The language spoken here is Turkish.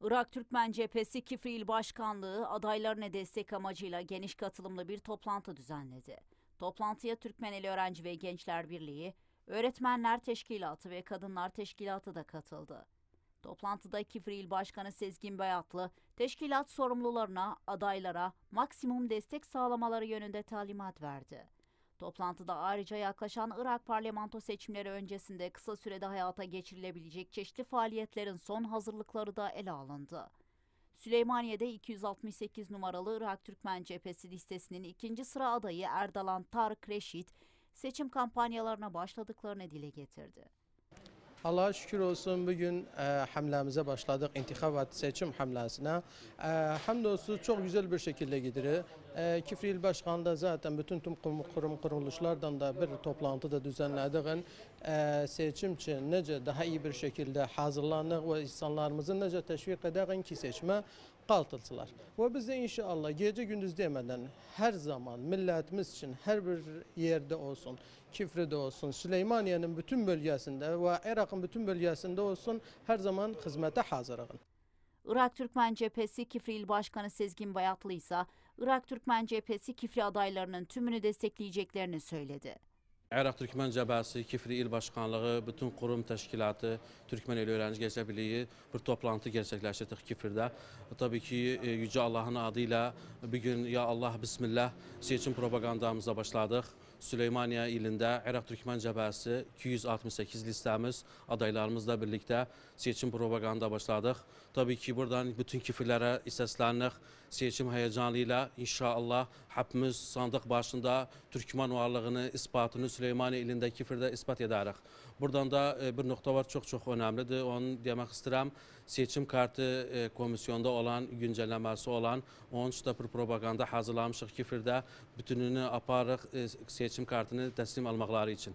Irak Türkmen Cephesi Kifri Başkanlığı adaylarına destek amacıyla geniş katılımlı bir toplantı düzenledi. Toplantıya Türkmeneli Öğrenci ve Gençler Birliği, Öğretmenler Teşkilatı ve Kadınlar Teşkilatı da katıldı. Toplantıda Kifri Başkanı Sezgin Bayatlı, teşkilat sorumlularına, adaylara maksimum destek sağlamaları yönünde talimat verdi. Toplantıda ayrıca yaklaşan Irak parlamento seçimleri öncesinde kısa sürede hayata geçirilebilecek çeşitli faaliyetlerin son hazırlıkları da ele alındı. Süleymaniye'de 268 numaralı Irak Türkmen Cephesi listesinin ikinci sıra adayı Erdalan Tarık Reşit, seçim kampanyalarına başladıklarını dile getirdi. Allah'a şükür olsun bugün e, hamlemize başladık. İntikabat seçim hamlesine. E, hamdolsun çok güzel bir şekilde gidiyor. E, Kifri İl Başkanlığı zaten bütün tüm kurum, kurum kuruluşlardan da bir toplantı da düzenledik. E, seçim için nece daha iyi bir şekilde hazırlandık ve insanlarımızı nece teşvik edelim ki seçime kaltılsılar. Ve biz de inşallah gece gündüz demeden her zaman milletimiz için her bir yerde olsun, Kifri'de olsun, Süleymaniye'nin bütün bölgesinde ve Irak'ın bütün bölgesinde olsun her zaman hizmete hazırız. Irak Türkmen Cephesi Kifri İl Başkanı Sezgin Bayatlı ise Irak Türkmen Cephesi Kifri adaylarının tümünü destekleyeceklerini söyledi. Irak Türkmen Cəbhəsi, Kifri İl Başkanlığı, bütün kurum təşkilatı, Türkmen Eli Öğrenci Gençler Birliği bir toplantı gerçekleştirdik Kifir'de. Tabii ki e, Yüce Allah'ın adıyla bugün ya Allah Bismillah seçim propagandamıza başladık. Süleymaniye ilinde Irak Türkmen Cəbhəsi 268 listemiz adaylarımızla birlikte seçim propaganda başladık. Tabii ki buradan bütün kifirlere seslendik. Seçim heyecanıyla inşallah hepimiz sandık başında Türkmen varlığını, ispatını Süleymaniye ilinde kifirde ispat ederiz. Buradan da e, bir nokta var çok çok önemlidir. Onu demek istedim. Seçim kartı e, komisyonda olan, güncellemesi olan, onun için de bir propaganda hazırlamışıq kifirde. Bütününü aparıq e, seçim kartını təslim almaqları üçün.